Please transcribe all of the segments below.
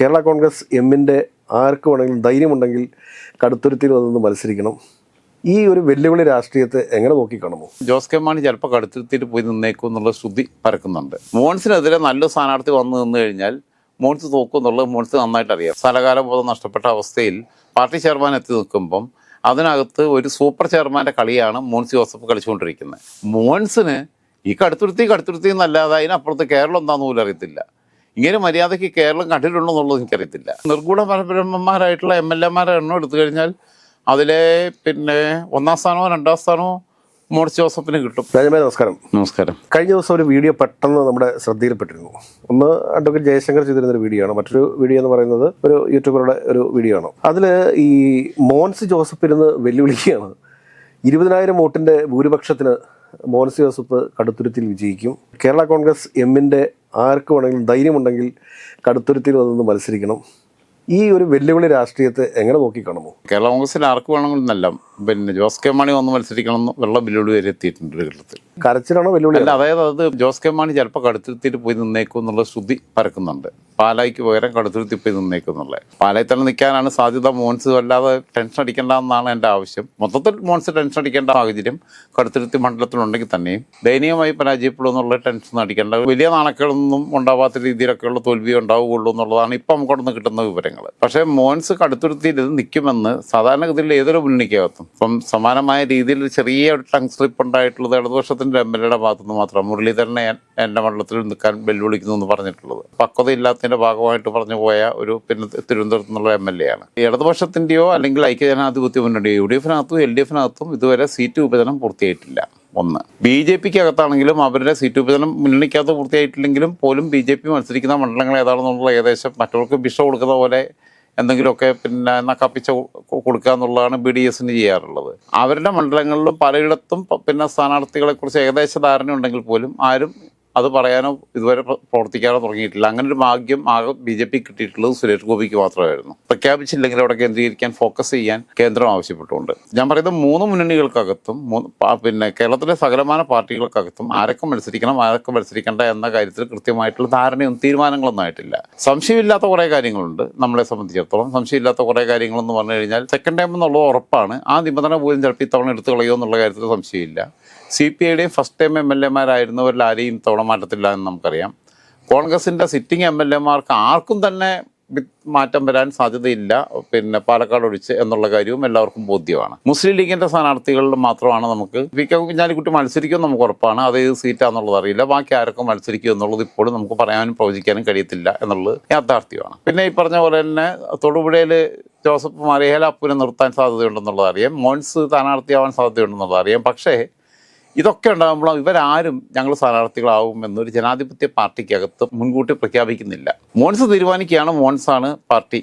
കേരള കോൺഗ്രസ് എമ്മിന്റെ ആർക്ക് വേണമെങ്കിലും ധൈര്യമുണ്ടെങ്കിൽ കടുത്തുരുത്തിയിൽ വന്നൊന്ന് മത്സരിക്കണം. ഈ ഒരു വെല്ലുവിളി രാഷ്ട്രീയത്തെ എങ്ങനെ നോക്കിക്കാണുമോ ജോസ് കെ മാണി ചിലപ്പോൾ കടുത്തിരുത്തിയിട്ട് പോയി നിന്നേക്കും എന്നുള്ള ശ്രുതി പരക്കുന്നുണ്ട്. മോൺസിനെതിരെ നല്ല സ്ഥാനാർത്ഥി വന്നു നിന്ന് കഴിഞ്ഞാൽ മോൺസ് തോക്കും എന്നുള്ളത് മോൺസ് നന്നായിട്ട് അറിയാം. സ്ഥലകാല ബോധം നഷ്ടപ്പെട്ട അവസ്ഥയിൽ പാർട്ടി ചെയർമാൻ എത്തി നിൽക്കുമ്പം അതിനകത്ത് ഒരു സൂപ്പർ ചെയർമാന്റെ കളിയാണ് മോൺസ് ജോസഫ് കളിച്ചുകൊണ്ടിരിക്കുന്നത്. മോൺസിന് ഈ കടുത്തുരുത്തി കടുത്തുരുത്തി എന്നല്ലാതെ അതിനപ്പുറത്ത് കേരളം എന്താണെന്ന് പോലും അറിയത്തില്ല. ഇങ്ങനെ മര്യാദയ്ക്ക് കേരളം കണ്ടിട്ടുണ്ടോ എന്നുള്ളത് എനിക്കറിയത്തില്ല. നിർഗുണ പരബ്രഹ്മന്മാരായിട്ടുള്ള എം എൽ എമാരെ എണ്ണം എടുത്തു കഴിഞ്ഞാൽ അതിലെ പിന്നെ ഒന്നാം സ്ഥാനമോ രണ്ടാം സ്ഥാനമോ മോർച്ച് ജോസഫിന് കിട്ടും. രാജമേ നമസ്കാരം. നമസ്കാരം. കഴിഞ്ഞ ദിവസം ഒരു വീഡിയോ പെട്ടെന്ന് നമ്മുടെ ശ്രദ്ധയിൽപ്പെട്ടിരുന്നു. ഒന്ന് അഡ്വക്കേറ്റ് ജയശങ്കർ ചെയ്തിരുന്ന ഒരു വീഡിയോ ആണ് മറ്റൊരു വീഡിയോ എന്ന് പറയുന്നത് ഒരു യൂട്യൂബറുടെ ഒരു വീഡിയോ ആണ് അതിൽ ഈ മോൻസ് ജോസഫ് ഇരുന്ന് വെല്ലുവിളിക്കുകയാണ്. ഇരുപതിനായിരം വോട്ടിന്റെ ഭൂരിപക്ഷത്തിന് മോൻസ് ജോസഫ് കടുത്തുരുത്തിൽ വിജയിക്കും. കേരള കോൺഗ്രസ് എമ്മിന്റെ ആർക്ക് വേണമെങ്കിലും ധൈര്യമുണ്ടെങ്കിൽ കടുത്തുരുത്തിൽ വന്നൊന്ന് മത്സരിക്കണം. ഈ ഒരു വെല്ലുവിളി രാഷ്ട്രീയത്തെ എങ്ങനെ നോക്കിക്കാണുമോ കേരള കോൺഗ്രസിൽ ആർക്ക് വേണമെന്നല്ല പിന്നെ ജോസ് കെ മാണി വന്ന് മത്സരിക്കണം എന്ന് വെള്ള വെല്ലുവിളി വരെ എത്തിയിട്ടുണ്ട് ഒരു ഘട്ടത്തിൽ കരച്ചിലാണോ വെല്ലുവിളി? അല്ല അതായത് അത് ജോസ് കെ മാണി ചിലപ്പോൾ കടുത്തിരുത്തിയിട്ട് പോയി നിന്നേക്കും എന്നുള്ള ശ്രുതി പരക്കുന്നുണ്ട്. പാലായിക്ക് പകരം കടുത്തുരുത്തി പോയി നിന്നേക്കുന്നുള്ളത് പാലായി തന്നെ നിൽക്കാനാണ് സാധ്യത. മോൻസ് വല്ലാതെ ടെൻഷൻ അടിക്കേണ്ട എന്നാണ് എന്റെ ആവശ്യം. മൊത്തത്തിൽ മോൻസ് ടെൻഷൻ അടിക്കേണ്ട സാഹചര്യം കടുത്തുരുത്തി മണ്ഡലത്തിലുണ്ടെങ്കിൽ തന്നെയും. ദയനീയമായി പരാജയപ്പെടും എന്നുള്ള ടെൻഷൻ അടിക്കേണ്ട. വലിയ നാണക്കേടൊന്നും ഉണ്ടാവാത്ത രീതിയിലൊക്കെയുള്ള തോൽവി ഉണ്ടാവുകയുള്ളൂ എന്നുള്ളതാണ് ഇപ്പം നമുക്കവിടെ കിട്ടുന്ന വിവരങ്ങൾ. പക്ഷേ മോൻസ് കടുത്തുരുത്തിയിൽ ഇത് നിൽക്കുമെന്ന് സാധാരണഗതിയിൽ ഏതൊരു മുന്നണിക്കകത്തും. ഇപ്പം സമാനമായ രീതിയിൽ ചെറിയ ഒരു ടങ് സ്ലിപ്പ് ഉണ്ടായിട്ടുള്ളത് ഇടതുപക്ഷത്തിന്റെ എം എൽ എയുടെ ഭാഗത്തുനിന്ന് മാത്രം. മുരളീധരനെ എന്റെ മണ്ഡലത്തിൽ നിൽക്കാൻ വെല്ലുവിളിക്കുന്നു എന്ന് പറഞ്ഞിട്ടുള്ളത്. പക്വതയില്ലാത്തതിന്റെ ഭാഗമായിട്ട് പറഞ്ഞു പോയ ഒരു പിന്നെ തിരുവനന്തപുരത്ത് നിന്നുള്ള എം എൽ എ ആണ്. ഇടതുപക്ഷത്തിന്റെയോ അല്ലെങ്കിൽ ഐക്യജനാധിപത്യ മുന്നണിയോ യു ഡി എഫിനകത്തും എൽ ഡി എഫിനകത്തും ഇതുവരെ സീറ്റ് വിഭജനം പൂർത്തിയായിട്ടില്ല. ഒന്ന്. ബി ജെ പിക്ക് അകത്താണെങ്കിലും അവരുടെ സീറ്റ് വിഭജനം മുന്നണിക്കകത്ത് പൂർത്തിയായിട്ടില്ലെങ്കിലും പോലും ബി ജെ പി മത്സരിക്കുന്ന മണ്ഡലങ്ങൾ ഏതാണെന്നുള്ള ഏകദേശം മറ്റവർക്ക് ഭിക്ഷ കൊടുക്കുന്ന പോലെ എന്തെങ്കിലുമൊക്കെ പിന്നെ നക്കാപ്പിച്ച കൊടുക്കുക എന്നുള്ളതാണ് ബി ഡി എസിന് ചെയ്യാറുള്ളത്. അവരുടെ മണ്ഡലങ്ങളിലും പലയിടത്തും പിന്നെ സ്ഥാനാർത്ഥികളെക്കുറിച്ച് ഏകദേശ ധാരണ ഉണ്ടെങ്കിൽ പോലും ആരും അത് പറയാനോ ഇതുവരെ പ്ര- പ്രവർത്തിക്കാനോ തുടങ്ങിയിട്ടില്ല. അങ്ങനെ ഒരു ഭാഗ്യം ആകെ ബി ജെ പി കിട്ടിയിട്ടുള്ളത് സുരേഷ് ഗോപിക്ക് മാത്രമായിരുന്നു. പ്രഖ്യാപിച്ചില്ലെങ്കിൽ അവിടെ കേന്ദ്രീകരിക്കാൻ ഫോക്കസ് ചെയ്യാൻ കേന്ദ്രം ആവശ്യപ്പെട്ടുകൊണ്ട്. ഞാൻ പറയുന്നത് മൂന്ന് മുന്നണികൾക്കകത്തും മൂന്ന് പിന്നെ കേരളത്തിലെ സകലമാന പാർട്ടികൾക്കകത്തും ആരൊക്കെ മത്സരിക്കണം ആരൊക്കെ മത്സരിക്കേണ്ട എന്ന കാര്യത്തിൽ കൃത്യമായിട്ടുള്ള ധാരണയും തീരുമാനങ്ങളൊന്നും ആയിട്ടില്ല. സംശയമില്ലാത്ത കുറേ കാര്യങ്ങളുണ്ട് നമ്മളെ സംബന്ധിച്ചിടത്തോളം. സംശയമില്ലാത്ത കുറേ കാര്യങ്ങളെന്ന് പറഞ്ഞു കഴിഞ്ഞാൽ സെക്കൻഡ് ടൈം എന്നുള്ളത് ഉറപ്പാണ്. ആ നിബന്ധന പോലും ചിലപ്പോൾ ഇത്തവണ എടുത്തു കളയോ എന്നുള്ള കാര്യത്തിൽ സംശയമില്ല. സി പി ഐയുടെ ഫസ്റ്റ് ടൈം എം എൽ എമാരായിരുന്നവരിൽ ആരെയും തവണ മാറ്റത്തില്ല എന്ന് നമുക്കറിയാം. കോൺഗ്രസിന്റെ സിറ്റിംഗ് എം എൽ എമാർക്ക് ആർക്കും തന്നെ മാറ്റം വരാൻ സാധ്യതയില്ല. പിന്നെ പാലക്കാട് ഒഴിച്ച് എന്നുള്ള കാര്യവും എല്ലാവർക്കും ബോധ്യമാണ്. മുസ്ലിം ലീഗിന്റെ സ്ഥാനാർത്ഥികളിൽ മാത്രമാണ് നമുക്ക് പി കെ കുഞ്ഞാലിക്കുട്ടി മത്സരിക്കും നമുക്ക് ഉറപ്പാണ്. അത് ഏത് സീറ്റാന്നുള്ളത് അറിയില്ല. ബാക്കി ആരൊക്കെ മത്സരിക്കും എന്നുള്ളത് ഇപ്പോഴും നമുക്ക് പറയാനും പ്രവചിക്കാനും കഴിയത്തില്ല എന്നുള്ളത് യാഥാർത്ഥ്യമാണ്. പിന്നെ ഈ പറഞ്ഞ പോലെ തന്നെ തൊടുപുഴയിൽ ജോസഫ് മറിയേല അപ്പുനെ നിർത്താൻ സാധ്യതയുണ്ടെന്നുള്ളത് അറിയാം. മോൻസ് സ്ഥാനാർത്ഥിയാവാൻ സാധ്യതയുണ്ടെന്നുള്ളത് അറിയാം. പക്ഷേ ഇതൊക്കെ ഉണ്ടാകുമ്പോൾ ഇവരാരും ഞങ്ങൾ സ്ഥാനാർത്ഥികളാവും എന്നൊരു ജനാധിപത്യ പാർട്ടിക്കകത്ത് മുൻകൂട്ടി പ്രഖ്യാപിക്കുന്നില്ല. മോൻസ് തീരുമാനിക്കുകയാണ് മോൻസാണ് പാർട്ടി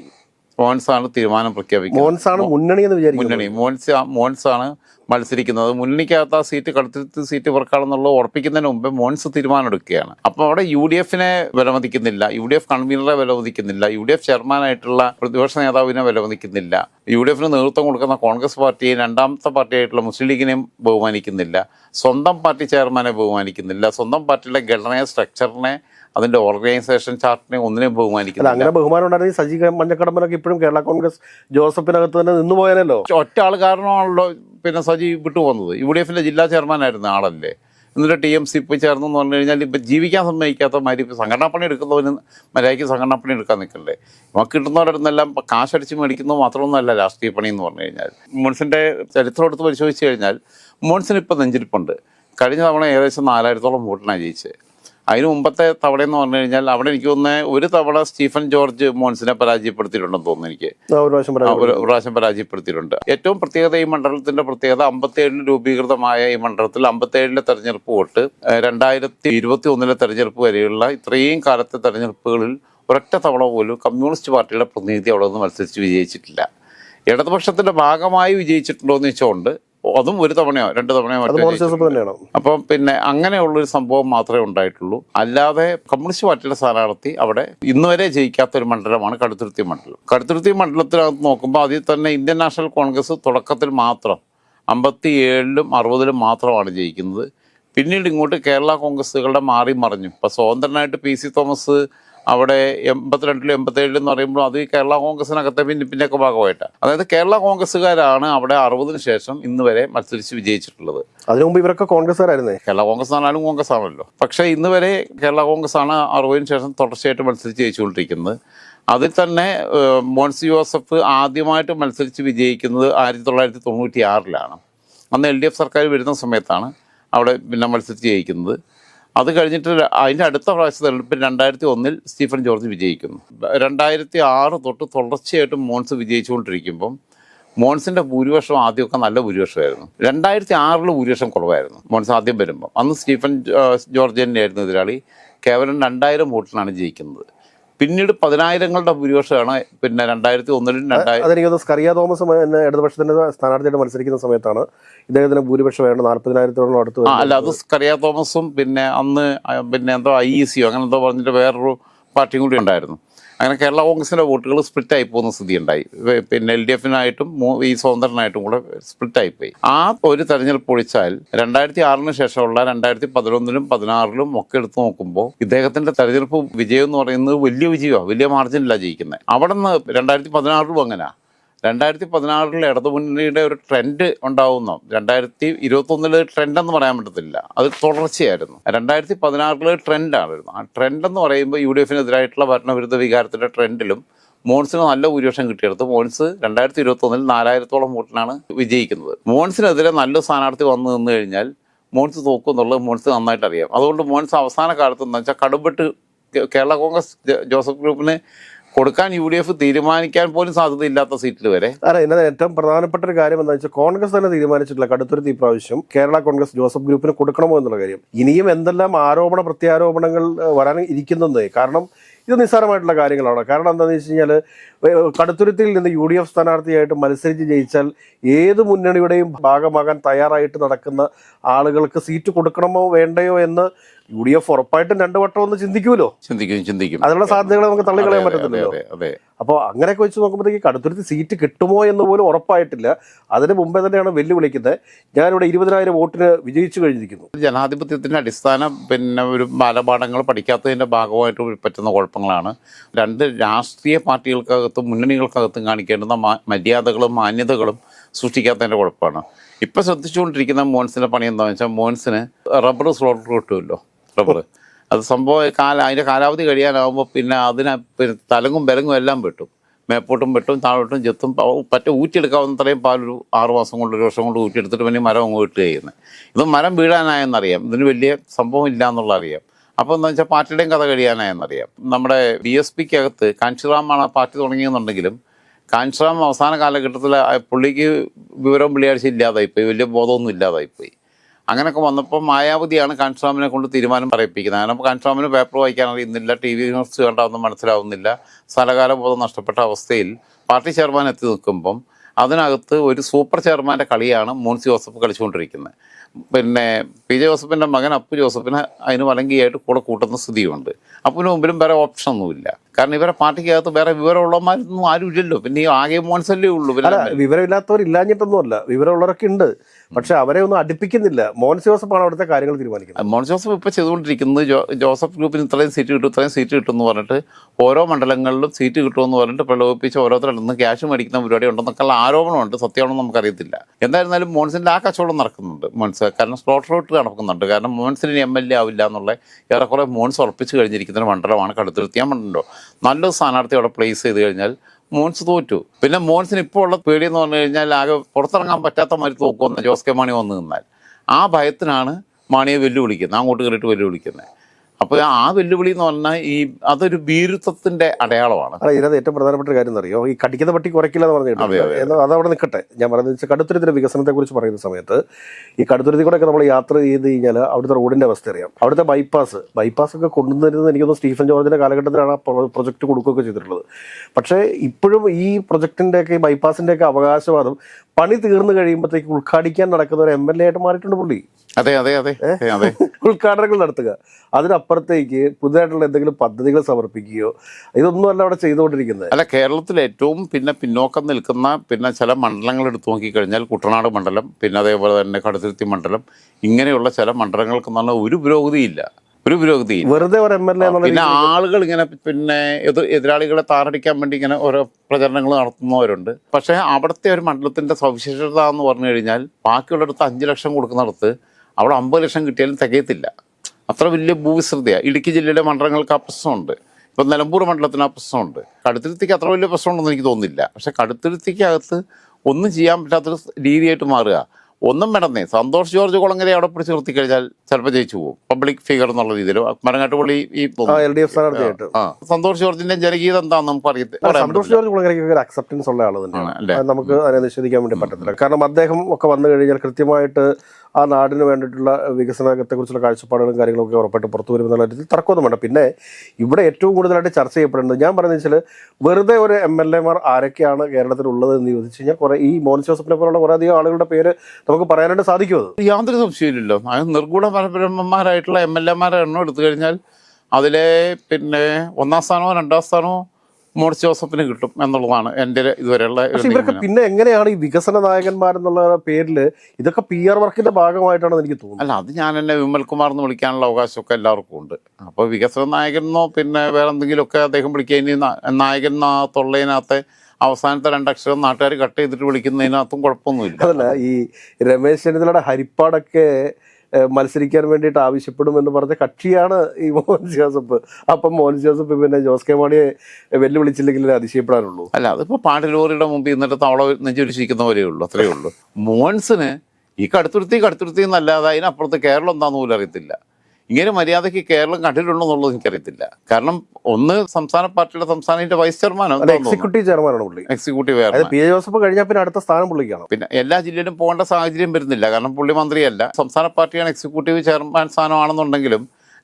മോൻസാണ് തീരുമാനം പ്രഖ്യാപിക്കുന്നത്. മോൻസാണ് മുന്നണി എന്ന് വിചാരിക്കുന്നത് മുന്നണി. മോൻസ് മോൻസാണ് മത്സരിക്കുന്നത്. മുന്നണിക്കകത്ത് ആ സീറ്റ് കടുത്തിരുത്ത് സീറ്റ് ഇവർക്കാണെന്നുള്ളത് ഉറപ്പിക്കുന്നതിന് മുമ്പേ മോൻസ് തീരുമാനം എടുക്കുകയാണ് അപ്പോൾ അവിടെ യു ഡി എഫിനെ വിലമതിക്കുന്നില്ല. യു ഡി എഫ് കൺവീനറെ വിലമതിക്കുന്നില്ല. യു ഡി എഫ് ചെയർമാനായിട്ടുള്ള പ്രതിപക്ഷ നേതാവിനെ വിലമതിക്കുന്നില്ല. യു ഡി എഫിന് നേതൃത്വം കൊടുക്കുന്ന കോൺഗ്രസ് പാർട്ടിയെ രണ്ടാമത്തെ പാർട്ടിയായിട്ടുള്ള മുസ്ലിം ലീഗിനെയും ബഹുമാനിക്കുന്നില്ല. സ്വന്തം പാർട്ടി ചെയർമാനെ ബഹുമാനിക്കുന്നില്ല. സ്വന്തം പാർട്ടിയുടെ ഘടനയെ സ്ട്രക്ചറിനെ അതിന്റെ ഓർഗനൈസേഷൻ ചാർട്ടിനെ ഒന്നിനെ ബഹുമാനിക്കുന്നത് അങ്ങനെ ബഹുമാനം ഉണ്ടായിരുന്നെങ്കിൽ സജി മഞ്ഞക്കടമ്പനൊക്കെ ഇപ്പോഴും കേരള കോൺഗ്രസ് ജോസഫിനകത്ത് തന്നെ നിന്ന് പോയാലല്ലോ? ഒറ്റ ആൾ കാരണമാണല്ലോ പിന്നെ സജി വിട്ടുപോകുന്നത് യു ഡി എഫിന്റെ ജില്ലാ ചെയർമാനായിരുന്ന ആളല്ലേ. എന്നിട്ട് ടി എം സി ഇപ്പോൾ ചേർന്നു എന്ന് പറഞ്ഞു കഴിഞ്ഞാൽ ഇപ്പം ജീവിക്കാൻ സമ്മതിക്കാത്ത മാതിരി ഇപ്പം സംഘടനാ പണി എടുക്കുന്നവന് മര്യാദയ്ക്ക് സംഘടനാ പണി എടുക്കാൻ നിൽക്കണ്ടേ? നമുക്ക് കിട്ടുന്നവരടുന്നെല്ലാം കാശടിച്ച് മേടിക്കുന്നത് മാത്രമൊന്നുമല്ല രാഷ്ട്രീയ പണി എന്ന് പറഞ്ഞു കഴിഞ്ഞാൽ. മോൺസിന്റെ ചരിത്രം എടുത്ത് പരിശോധിച്ച് കഴിഞ്ഞാൽ മോൺസിന് ഇപ്പം നെഞ്ചിരിപ്പുണ്ട്. കഴിഞ്ഞ തവണ ഏകദേശം നാലായിരത്തോളം വോട്ടിനാണ് ജയിച്ചത്. അതിന് മുമ്പത്തെ തവണ എന്ന് പറഞ്ഞു കഴിഞ്ഞാൽ അവിടെ എനിക്ക് തോന്നുന്നത് ഒരു തവണ സ്റ്റീഫൻ ജോർജ് മോൺസിനെ പരാജയപ്പെടുത്തിയിട്ടുണ്ടെന്ന് തോന്നുന്നു എനിക്ക്. ഒരു പ്രാവശ്യം പരാജയപ്പെടുത്തിയിട്ടുണ്ട്. ഏറ്റവും പ്രത്യേകത ഈ മണ്ഡലത്തിന്റെ പ്രത്യേകത അമ്പത്തേഴിന് രൂപീകൃതമായ ഈ മണ്ഡലത്തിൽ അമ്പത്തിയേഴിലെ തെരഞ്ഞെടുപ്പ് വോട്ട് രണ്ടായിരത്തി ഇരുപത്തി ഒന്നിലെ തെരഞ്ഞെടുപ്പ് വരെയുള്ള ഇത്രയും കാലത്തെ തെരഞ്ഞെടുപ്പുകളിൽ ഒരൊറ്റ തവണ പോലും കമ്മ്യൂണിസ്റ്റ് പാർട്ടിയുടെ പ്രതിനിധി അവിടെ നിന്ന് മത്സരിച്ച് വിജയിച്ചിട്ടില്ല. ഇടതുപക്ഷത്തിന്റെ ഭാഗമായി വിജയിച്ചിട്ടുണ്ടോ എന്ന് വെച്ചുകൊണ്ട് അതും ഒരു തവണയോ രണ്ട് തവണയോ അപ്പൊ പിന്നെ അങ്ങനെയുള്ളൊരു സംഭവം മാത്രമേ ഉണ്ടായിട്ടുള്ളൂ. അല്ലാതെ കമ്മ്യൂണിസ്റ്റ് പാർട്ടിയുടെ സ്ഥാനാർത്ഥി അവിടെ ഇന്നുവരെ ജയിക്കാത്ത ഒരു മണ്ഡലമാണ് കടുത്തുരുത്തി മണ്ഡലം. കടുത്തുരുത്തി മണ്ഡലത്തിനകത്ത് നോക്കുമ്പോൾ അതിൽ തന്നെ ഇന്ത്യൻ നാഷണൽ കോൺഗ്രസ് തുടക്കത്തിൽ മാത്രം അമ്പത്തി ഏഴിലും അറുപതിലും മാത്രമാണ് ജയിക്കുന്നത്. പിന്നീട് ഇങ്ങോട്ട് കേരള കോൺഗ്രസുകളുടെ മാറി മറിഞ്ഞു. ഇപ്പൊ സ്വതന്ത്രനായിട്ട് പി സി തോമസ് അവിടെ എൺപത്തിരണ്ടിലും എൺപത്തേഴിലും എന്ന് പറയുമ്പോൾ അത് ഈ കേരള കോൺഗ്രസിനകത്തെ പിന്നെ പിന്നെയൊക്കെ ഭാഗമായിട്ടാണ്. അതായത് കേരള കോൺഗ്രസ്സുകാരാണ് അവിടെ അറുപതിന് ശേഷം ഇന്ന് വരെ മത്സരിച്ച് വിജയിച്ചിട്ടുള്ളത്. അതിനു മുമ്പ് ഇവരൊക്കെ കോൺഗ്രസ്സുകാരായിരുന്നേ? കേരള കോൺഗ്രസ് ആണെങ്കിലും കോൺഗ്രസ് ആണല്ലോ പക്ഷേ ഇന്ന് വരെ കേരള കോൺഗ്രസ് ആണ് അറുപതിന് ശേഷം തുടർച്ചയായിട്ട് മത്സരിച്ച് ജയിച്ചുകൊണ്ടിരിക്കുന്നത്. അതിൽ തന്നെ മോൻസി ജോസഫ് ആദ്യമായിട്ട് മത്സരിച്ച് വിജയിക്കുന്നത് ആയിരത്തി തൊള്ളായിരത്തി തൊണ്ണൂറ്റി ആറിലാണ് അന്ന് എൽ ഡി എഫ് സർക്കാർ വരുന്ന സമയത്താണ് അവിടെ പിന്നെ മത്സരിച്ച് ജയിക്കുന്നത്. അത് കഴിഞ്ഞിട്ട് അതിന്റെ അടുത്ത പ്രാവശ്യ തെരഞ്ഞെടുപ്പിൽ രണ്ടായിരത്തി ഒന്നിൽ സ്റ്റീഫൻ ജോർജ് വിജയിക്കുന്നു. രണ്ടായിരത്തി ആറ് തൊട്ട് തുടർച്ചയായിട്ടും മോൺസ് വിജയിച്ചുകൊണ്ടിരിക്കുമ്പം മോൺസിന്റെ ഭൂരിപക്ഷം ആദ്യമൊക്കെ നല്ല ഭൂരിപക്ഷമായിരുന്നു. രണ്ടായിരത്തി ആറിൽ ഭൂരിപക്ഷം കുറവായിരുന്നു മോൺസ് ആദ്യം വരുമ്പം. അന്ന് സ്റ്റീഫൻ ജോർജ് തന്നെയായിരുന്നു എതിരാളി. കേവലം രണ്ടായിരം വോട്ടിനാണ് ജയിക്കുന്നത്. പിന്നീട് പതിനായിരങ്ങളുടെ ഭൂരിപക്ഷമാണ് പിന്നെ രണ്ടായിരത്തി ഒന്നിലും രണ്ടായിരത്തി അതെനിക്കൊന്ന് സ്കറിയ തോമസ് എന്ന ഇടതുപക്ഷത്തിന്റെ സ്ഥാനാർത്ഥിയായിട്ട് മത്സരിക്കുന്ന സമയത്താണ് ഇദ്ദേഹത്തിന് ഭൂരിപക്ഷം വേണ്ട നാല്പതിനായിരത്തോളം അടുത്ത്. അല്ല അത് സ്കറിയ തോമസും പിന്നെ അന്ന് പിന്നെ എന്തോ ഐ ഇ സിയോ അങ്ങനെ എന്തോ പറഞ്ഞിട്ട് വേറൊരു പാർട്ടിയും കൂടി ഉണ്ടായിരുന്നു അങ്ങനെ കേരള കോൺഗ്രസിന്റെ വോട്ടുകൾ സ്പ്ലിറ്റ് ആയി പോകുന്ന സ്ഥിതി ഉണ്ടായി പിന്നെ എൽ ഡി എഫിനായിട്ടും ഈ സ്വതന്ത്രനായിട്ടും കൂടെ സ്പ്ലിറ്റ് പോയി ആ ഒരു തെരഞ്ഞെടുപ്പ് ഒഴിച്ചാൽ രണ്ടായിരത്തി ആറിന് ശേഷമുള്ള രണ്ടായിരത്തി പതിനൊന്നിലും പതിനാറിലും ഒക്കെ എടുത്തു നോക്കുമ്പോൾ ഇദ്ദേഹത്തിന്റെ തെരഞ്ഞെടുപ്പ് വിജയം എന്ന് പറയുന്നത് വലിയ വിജയമാണ് വലിയ മാർജിനിലാണ് ജയിക്കുന്നത് അവിടെ നിന്ന് രണ്ടായിരത്തി പതിനാറിലും അങ്ങനെ. രണ്ടായിരത്തി പതിനാറിൽ ഇടതുമുന്നണിയുടെ ഒരു ട്രെൻഡ് ഉണ്ടാവുന്നു. രണ്ടായിരത്തി ഇരുപത്തൊന്നിൽ ട്രെൻഡ് എന്ന് പറയാൻ പറ്റത്തില്ല. അത് തുടർച്ചയായിരുന്നു. രണ്ടായിരത്തി പതിനാറിൽ ട്രെൻഡായിരുന്നു ആ ട്രെൻഡ് എന്ന് പറയുമ്പോൾ യു ഡി എഫിനെതിരായിട്ടുള്ള ഭരണവിരുദ്ധ വികാരത്തിന്റെ ട്രെൻഡിലും മോൺസിന് നല്ല ഭൂരിപക്ഷം കിട്ടിയെടുത്ത് മോൺസ് രണ്ടായിരത്തി ഇരുപത്തൊന്നിൽ നാലായിരത്തോളം വോട്ടിനാണ് വിജയിക്കുന്നത്. മോൺസിനെതിരെ നല്ല സ്ഥാനാർത്ഥി വന്നു നിന്ന് കഴിഞ്ഞാൽ മോൺസ് തോക്കും എന്നുള്ളത് മോൺസ് നന്നായിട്ട് അറിയാം. അതുകൊണ്ട് മോൺസ് അവസാന കാലത്ത് എന്ന് വെച്ചാൽ കടുപ്പെട്ട് കേരള കോൺഗ്രസ് ജോസഫ് ഗ്രൂപ്പിന് കൊടുക്കാൻ യു ഡി എഫ് തീരുമാനിക്കാൻ പോലും സാധ്യതയില്ലാത്ത സീറ്റിൽ വരെ. അല്ല ഇന്നത്തെ ഏറ്റവും പ്രധാനപ്പെട്ട ഒരു കാര്യം എന്താ വെച്ചാൽ കോൺഗ്രസ് തന്നെ തീരുമാനിച്ചിട്ടില്ല. കടുത്തുരുത്തി ഇപ്രാവശ്യം കേരള കോൺഗ്രസ് ജോസഫ് ഗ്രൂപ്പിന് കൊടുക്കണമോ എന്നുള്ള കാര്യം. ഇനിയും എന്തെല്ലാം ആരോപണ പ്രത്യാരോപണങ്ങൾ വരാൻ ഇരിക്കുന്നത് കാരണം ഇത് നിസ്സാരമായിട്ടുള്ള കാര്യങ്ങളാണ്. കാരണം എന്താണെന്ന് വെച്ച് കഴിഞ്ഞാൽ കടുത്തുരുത്തിയിൽ നിന്ന് യു ഡി എഫ് സ്ഥാനാർത്ഥിയായിട്ട് മത്സരിച്ച് ജയിച്ചാൽ ഏത് മുന്നണിയുടെയും ഭാഗമാകാൻ തയ്യാറായിട്ട് നടക്കുന്ന ആളുകൾക്ക് സീറ്റ് കൊടുക്കണമോ വേണ്ടയോ എന്ന് യു ഡി എഫ് ഉറപ്പായിട്ടും രണ്ടു വട്ടം ഒന്ന് ചിന്തിക്കുമല്ലോ. ചിന്തിക്കും ചിന്തിക്കും. അതിനുള്ള സാധ്യതകൾ നമുക്ക് തള്ളിക്കളയാൻ പറ്റത്തില്ലല്ലോ. അപ്പോൾ അങ്ങനെയൊക്കെ വെച്ച് നോക്കുമ്പോഴത്തേക്ക് കടുത്തുരുത്തി സീറ്റ് കിട്ടുമോ എന്ന് പോലും ഉറപ്പായിട്ടില്ല. അതിന് മുമ്പേ തന്നെയാണ് വെല്ലുവിളിക്കുന്നത്. ഞാനിവിടെ ഇരുപതിനായിരം വോട്ടിന് വിജയിച്ചു കഴിഞ്ഞിരിക്കുന്നു. ജനാധിപത്യത്തിന്റെ അടിസ്ഥാനം പിന്നെ ഒരു ബാലപാഠങ്ങൾ പഠിക്കാത്തതിന്റെ ഭാഗമായിട്ട് പറ്റുന്ന കുഴപ്പങ്ങളാണ്. രണ്ട് രാഷ്ട്രീയ പാർട്ടികൾക്കകത്തും മുന്നണികൾക്കകത്തും കാണിക്കേണ്ടുന്ന മര്യാദകളും മാന്യതകളും സൃഷ്ടിക്കാത്തതിന്റെ കുഴപ്പമാണ്. ഇപ്പൊ ശ്രദ്ധിച്ചുകൊണ്ടിരിക്കുന്ന മോൻസിന്റെ പണി എന്താണെന്ന് വെച്ചാൽ മോൻസിന് റബ്ബർ സ്ലോട്ടർ കിട്ടുമല്ലോ റബ്ബർ അത് സംഭവം കാല അതിന്റെ കാലാവധി കഴിയാനാവുമ്പോൾ പിന്നെ അതിനെ പിന്നെ തലങ്ങും ബലങ്ങും എല്ലാം വെട്ടും. മേപ്പോട്ടും വെട്ടും താഴോട്ടും ചെത്തും പറ്റ ഊറ്റിയെടുക്കാവുന്ന ഊറ്റിയെടുക്കാവുന്നത്രയും പാലൊരു ആറു മാസം കൊണ്ട് ഒരു വർഷം കൊണ്ട് ഊറ്റിയെടുത്തിട്ട് പിന്നെ മരം അങ്ങ് വെട്ടുക ചെയ്യുന്നത് ഇത് മരം വീഴാനായെന്നറിയാം. ഇതിന് വലിയ സംഭവം ഇല്ല എന്നുള്ള അറിയാം അപ്പോൾ എന്താ വെച്ചാൽ പാർട്ടിയുടെയും കഥ കഴിയാനായെന്നറിയാം. നമ്മുടെ ബി എസ് പിക്ക് അകത്ത് കാഞ്ചിറാമാണ് പാർട്ടി തുടങ്ങിയെന്നുണ്ടെങ്കിലും കാഞ്ചിറാം അവസാന കാലഘട്ടത്തിൽ പുള്ളിക്ക് വിവരവും വെള്ളിയാഴ്ച ഇല്ലാതായിപ്പോയി. വലിയ ബോധമൊന്നും ഇല്ലാതായിപ്പോയി. അങ്ങനെയൊക്കെ വന്നപ്പോൾ മായാവതിയാണ് കാൻസ്വാമിനെ കൊണ്ട് തീരുമാനം പറയിപ്പിക്കുന്നത്. കാരണം കാൻസ്വാമിന് പേപ്പർ വായിക്കാൻ അറിയുന്നില്ല ടി വി ന്യൂസ് കണ്ടാവുന്ന മനസ്സിലാവുന്നില്ല. സ്ഥലകാല ബോധം നഷ്ടപ്പെട്ട അവസ്ഥയിൽ പാർട്ടി ചെയർമാൻ എത്തി നിൽക്കുമ്പം അതിനകത്ത് ഒരു സൂപ്പർ ചെയർമാന്റെ കളിയാണ് മോൻസി ജോസഫ് കളിച്ചുകൊണ്ടിരിക്കുന്നത്. പിന്നെ പി ജെ ജോസഫിന്റെ മകൻ അപ്പു ജോസഫിന് അതിന് വലങ്കിയായിട്ട് കൂടെ കൂട്ടുന്ന സ്ഥിതിയുണ്ട്. അപ്പുവിന് മുമ്പിലും വേറെ ഓപ്ഷൻ ഒന്നുമില്ല കാരണം ഇവരെ പാർട്ടിക്കകത്ത് വേറെ വിവരമുള്ളവന്മാരൊന്നും ആരും ഇല്ലല്ലോ പിന്നെ ഈ ആകെ മോൻസല്ലേ ഉള്ളൂ. വിവരമില്ലാത്തവരില്ലാഞ്ഞിട്ടൊന്നുമല്ല. വിവരമുള്ളവരൊക്കെ ഉണ്ട്. പക്ഷെ അവരെ ഒന്നും അടുപ്പിക്കുന്നില്ല. മോൻസ് ജോസഫാണ് അവിടുത്തെ കാര്യങ്ങൾ തീരുമാനിക്കുന്നത്. മോൻ ജോസഫ് ഇപ്പോൾ ചെയ്തുകൊണ്ടിരിക്കുന്നത് ജോസഫ് ഗ്രൂപ്പിന് ഇത്രയും സീറ്റ് കിട്ടും ഇത്രയും സീറ്റ് കിട്ടും എന്ന് പറഞ്ഞിട്ട് ഓരോ മണ്ഡലങ്ങളിലും സീറ്റ് കിട്ടുമെന്ന് പറഞ്ഞിട്ട് പ്രലോഭിപ്പിച്ച് ഓരോരുത്തരുടെ നിന്ന് ക്യാഷ് മേടിക്കുന്ന പരിപാടി ഉണ്ടെന്നൊക്കെയുള്ള ആരോപണമുണ്ട്. സത്യമാണെന്ന് നമുക്കറിയത്തില്ല. എന്തായിരുന്നാലും മോൻസിന്റെ ആ കച്ചവടം നടക്കുന്നുണ്ട്. മോൻസ് കാരണം സ്ലോട്ട് റോട്ട് നടക്കുന്നുണ്ട്. കാരണം മോൻസിന് എം എൽ എ ആവില്ല എന്നുള്ള ഏറെക്കുറെ മോൻസ് ഉറപ്പിച്ച് കഴിഞ്ഞിരിക്കുന്ന മണ്ഡലമാണ് കടുത്തുരുത്തി ഞാൻ നല്ലൊരു സ്ഥാനാർത്ഥി അവിടെ പ്ലേസ് ചെയ്ത് കഴിഞ്ഞാൽ മോൻസ് തോറ്റു. പിന്നെ മോൻസിന് ഇപ്പോൾ ഉള്ള പേടിയെന്ന് പറഞ്ഞു കഴിഞ്ഞാൽ ആകെ പുറത്തിറങ്ങാൻ പറ്റാത്ത മാതിരി തോക്കുമെന്ന് ജോസ് കെ മാണി വന്നു നിന്നാൽ. ആ ഭയത്തിനാണ് മാണിയെ വെല്ലുവിളിക്കുന്നത്. അങ്ങോട്ട് കയറിയിട്ട് വെല്ലുവിളിക്കുന്നത്. അപ്പോൾ ആ വെല്ലുവിളി എന്ന് പറഞ്ഞാൽ ഈ അതൊരു ഭീരുത്വത്തിന്റെ അടയാളമാണ്. അല്ല ഇതിനകത്ത് ഏറ്റവും പ്രധാനപ്പെട്ട ഒരു കാര്യം അറിയോ ഈ കടിക്കുന്ന പട്ടി കുറയ്ക്കില്ല എന്ന് പറഞ്ഞിട്ടുണ്ട്. അതവിടെ നിൽക്കട്ടെ. ഞാൻ പറയുന്നത് വെച്ചാൽ കടുത്തുരുത്തിന്റെ വികസനത്തെ കുറിച്ച് പറയുന്ന സമയത്ത് ഈ കടുത്തുരുത്തി കൂടെ ഒക്കെ നമ്മൾ യാത്ര ചെയ്ത് കഴിഞ്ഞാൽ അവിടുത്തെ റോഡിന്റെ അവസ്ഥ അറിയാം. അവിടുത്തെ ബൈപ്പാസ് ബൈപ്പാസ് ഒക്കെ കൊണ്ടുവന്നിരുന്നത് എനിക്കൊന്ന് സ്റ്റീഫൻ ജോർജിന്റെ കാലഘട്ടത്തിലാണ് ആ പ്രൊജക്ട് കൊടുക്കുകയൊക്കെ ചെയ്തിട്ടുള്ളത്. പക്ഷേ ഇപ്പോഴും ഈ പ്രൊജക്ടിന്റെ ഒക്കെ ബൈപ്പാസിന്റെ ഒക്കെ അവകാശവാദം പണി തീർന്നു കഴിയുമ്പോഴത്തേക്ക് ഉദ്ഘാടിക്കാൻ നടക്കുന്ന ഒരു എം എൽ എ ആയിട്ട് മാറിയിട്ടുണ്ട് പുള്ളി. അതെ അതെ അതെ, അതെ. ഉദ്ഘാടനങ്ങൾ നടത്തുക. അതിനപ്പുറത്തേക്ക് പുതുതായിട്ടുള്ള എന്തെങ്കിലും പദ്ധതികൾ സമർപ്പിക്കുകയോ ഇതൊന്നും അല്ല അവിടെ ചെയ്തുകൊണ്ടിരിക്കുന്നത്. അല്ല കേരളത്തിൽ ഏറ്റവും പിന്നെ പിന്നോക്കം നിൽക്കുന്ന പിന്നെ ചില മണ്ഡലങ്ങൾ എടുത്തു നോക്കിക്കഴിഞ്ഞാൽ കുട്ടനാട് മണ്ഡലം പിന്നെ അതേപോലെ തന്നെ കടുത്തിരുത്തി മണ്ഡലം ഇങ്ങനെയുള്ള ചില മണ്ഡലങ്ങൾക്ക് നല്ല ഒരു പുരോഗതിയില്ല. ഒരു പുരോഗതി വെറുതെ ഒരു എം എൽ എ പിന്നെ ആളുകൾ ഇങ്ങനെ പിന്നെ എതിർ എതിരാളികളെ താറടിക്കാൻ വേണ്ടി ഇങ്ങനെ ഓരോ പ്രചരണങ്ങൾ നടത്തുന്നവരുണ്ട്. പക്ഷേ അവിടുത്തെ ഒരു മണ്ഡലത്തിന്റെ സവിശേഷത എന്ന് പറഞ്ഞു കഴിഞ്ഞാൽ ബാക്കിയുള്ളിടത്ത് അഞ്ച് ലക്ഷം കൊടുക്കുന്നിടത്ത് അവിടെ അമ്പത് ലക്ഷം കിട്ടിയാലും തികയത്തില്ല. അത്ര വലിയ ഭൂവിസ്തൃതിയാണ് ഇടുക്കി ജില്ലയിലെ മണ്ഡലങ്ങൾക്ക് ആ പ്രശ്നമുണ്ട്. ഇപ്പം നിലമ്പൂർ മണ്ഡലത്തിന് ആ പ്രശ്നമുണ്ട്. കടുത്തിരുത്തിക്ക് അത്ര വലിയ പ്രശ്നമുണ്ടെന്ന് എനിക്ക് തോന്നുന്നില്ല. പക്ഷെ കടുത്തിരുത്തിക്കകത്ത് ഒന്നും ചെയ്യാൻ പറ്റാത്തൊരു രീതിയായിട്ട് മാറുക. ഒന്നും വേണമെന്നേ സന്തോഷ് ജോർജ് കുളങ്ങരെ അവിടെ പിടിച്ച് നിർത്തി കഴിഞ്ഞാൽ ചിലപ്പോൾ ജയിച്ചു പോകും. പബ്ലിക് ഫിഗർ എന്നുള്ള രീതിയിൽ മരങ്ങാട്ടുപള്ളി ഈ എൽ ഡി എഫ് സ്ഥാനാർത്ഥിയായിട്ട് സന്തോഷ് ജോർജിന്റെ ജനകീയത എന്താണെന്ന് നമുക്ക് അറിയത്തില്ല സന്തോഷ് ജോർജ് കുളങ്ങരയ്ക്ക് ഒരു അക്സെപ്റ്റൻസ് ഉള്ള ആൾ തന്നെയാണ്. നമുക്ക് അതിനെ നിഷേധിക്കാൻ വേണ്ടി പറ്റത്തില്ല. കാരണം അദ്ദേഹം ഒക്കെ വന്നു കഴിഞ്ഞാൽ കൃത്യമായിട്ട് ആ നാടിന് വേണ്ടിയിട്ടുള്ള വികസനത്തെക്കുറിച്ചുള്ള കാഴ്ചപ്പാടുകളും കാര്യങ്ങളൊക്കെ ഉറപ്പായിട്ട് പുറത്തു വരുമെന്നുള്ള രീതിയിൽ തർക്കമൊന്നും വേണ്ട. പിന്നെ ഇവിടെ ഏറ്റവും കൂടുതലായിട്ട് ചർച്ച ചെയ്യപ്പെടുന്നത് ഞാൻ പറയുന്നത് വെച്ചാൽ വെറുതെ ഒരു എം എൽ എമാർ ആരൊക്കെയാണ് കേരളത്തിൽ ഉള്ളത് എന്ന് ചോദിച്ചു കഴിഞ്ഞാൽ കുറേ ഈ മോൻ ജോസഫിനെ പോലുള്ള കുറേ അധികം ആളുകളുടെ പേര് നമുക്ക് പറയാനായിട്ട് സാധിക്കും അത്? യാതൊരു സംശയമില്ലല്ലോ അത് നിർഗുണ പരബ്രഹ്മന്മാരായിട്ടുള്ള എം എൽ എമാരെ എണ്ണം എടുത്തു കഴിഞ്ഞാൽ അതിലെ പിന്നെ ഒന്നാം സ്ഥാനമോ രണ്ടാം സ്ഥാനമോ മോർച്ച് ജോസഫിന് കിട്ടും എന്നുള്ളതാണ് എന്റെ ഇതുവരെയുള്ള ഇവർക്ക് പിന്നെ എങ്ങനെയാണ് ഈ വികസന നായകന്മാരെന്നുള്ള പേരിൽ ഇതൊക്കെ പി ആർ വർക്കിന്റെ ഭാഗമായിട്ടാണ് എനിക്ക് തോന്നുന്നത് അല്ല അത് ഞാൻ എന്നെ വിമൽകുമാർ എന്ന് വിളിക്കാനുള്ള അവകാശമൊക്കെ എല്ലാവർക്കും ഉണ്ട്. അപ്പോൾ വികസന നായകനെന്നോ പിന്നെ വേറെ എന്തെങ്കിലുമൊക്കെ അദ്ദേഹം വിളിക്കുക ഇനി നായകൻ തൊള്ളതിനകത്തെ അവസാനത്തെ രണ്ടക്ഷരം നാട്ടുകാർ കട്ട് ചെയ്തിട്ട് വിളിക്കുന്നതിനകത്തും കുഴപ്പമൊന്നുമില്ല. അതല്ല ഈ രമേശ് ചെന്നിത്തലയുടെ ഹരിപ്പാടൊക്കെ മത്സരിക്കാൻ വേണ്ടിയിട്ട് ആവശ്യപ്പെടുമെന്ന് പറഞ്ഞ കക്ഷിയാണ് ഈ മോഹൻ ജോസഫ്. അപ്പം മോഹൻ ജോസഫ് പിന്നെ ജോസ് കെ മാണിയെ വെല്ലുവിളിച്ചില്ലെങ്കിൽ അതിശയപ്പെടാനുള്ളൂ. അല്ല അതിപ്പോൾ പാട്ടിലോറിയുടെ മുമ്പിൽ നിന്നിട്ട് തവള നെഞ്ചുരിച്ചിരിക്കുന്ന പോലെയേ ഉള്ളൂ അത്രയേ ഉള്ളൂ. മോൻസിന് ഈ കടുത്തുരുത്തി കടുത്തുരുത്തി എന്നല്ലാതെ അതിനപ്പുറത്ത് കേരളം എന്താണെന്ന് പോലും അറിയത്തില്ല. ഇങ്ങനെ മര്യാദയ്ക്ക് കേരളം കണ്ടിട്ടുണ്ടോ എന്നുള്ളത് എനിക്കറിയത്തില്ല. കാരണം ഒന്ന് സംസ്ഥാന പാർട്ടിയുടെ സംസ്ഥാനത്തിന്റെ വൈസ് ചെയർമാനോ എക്സിക്യൂട്ടീവ് ചെയർമാനാണ് പുള്ളി. എക്സിക്യൂട്ടീവ് പി എ ജോസഫ് കഴിഞ്ഞാൽ പിന്നെ അടുത്ത സ്ഥാനം പുള്ളിക്കാണ്? പിന്നെ എല്ലാ ജില്ലയിലും പോകേണ്ട സാഹചര്യം വരുന്നില്ല. കാരണം പുള്ളി മന്ത്രിയല്ല. സംസ്ഥാന പാർട്ടിയാണ് എക്സിക്യൂട്ടീവ് ചെയർമാൻ സ്ഥാനമാണെന്നുണ്ടെങ്കിലും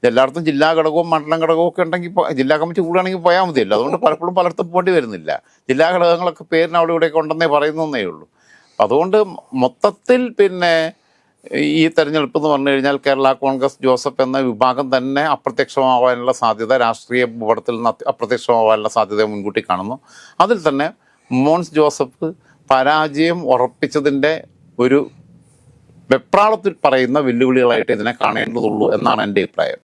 എല്ലായിടത്തും ജില്ലാ ഘടകവും മണ്ഡലം ഘടകവും ഒക്കെ ഉണ്ടെങ്കിൽ ജില്ലാ കമ്മിറ്റി കൂടുകയാണെങ്കിൽ പോയാൽ മതിയല്ലോ. അതുകൊണ്ട് പലപ്പോഴും പലയിടത്തും പോകേണ്ടി വരുന്നില്ല. ജില്ലാ ഘടകങ്ങളൊക്കെ പേരിന് അവിടെ ഇവിടെയൊക്കെ ഉണ്ടെന്നേ പറയുന്നേ ഉള്ളൂ. അതുകൊണ്ട് മൊത്തത്തിൽ പിന്നെ ഈ തെരഞ്ഞെടുപ്പ് എന്ന് പറഞ്ഞു കഴിഞ്ഞാൽ കേരള കോൺഗ്രസ് ജോസഫ് എന്ന വിഭാഗം തന്നെ അപ്രത്യക്ഷമാവാനുള്ള സാധ്യത രാഷ്ട്രീയ ഭൂപടത്തിൽ നിന്ന് അപ്രത്യക്ഷമാവാനുള്ള സാധ്യത മുൻകൂട്ടി കാണുന്നു. അതിൽ തന്നെ മോൻസ് ജോസഫ് പരാജയം ഉറപ്പിച്ചതിന്റെ ഒരു വെപ്രാളത്തിൽ പറയുന്ന വെല്ലുവിളികളായിട്ട് ഇതിനെ കാണേണ്ടതുള്ളൂ എന്നാണ് എന്റെ അഭിപ്രായം.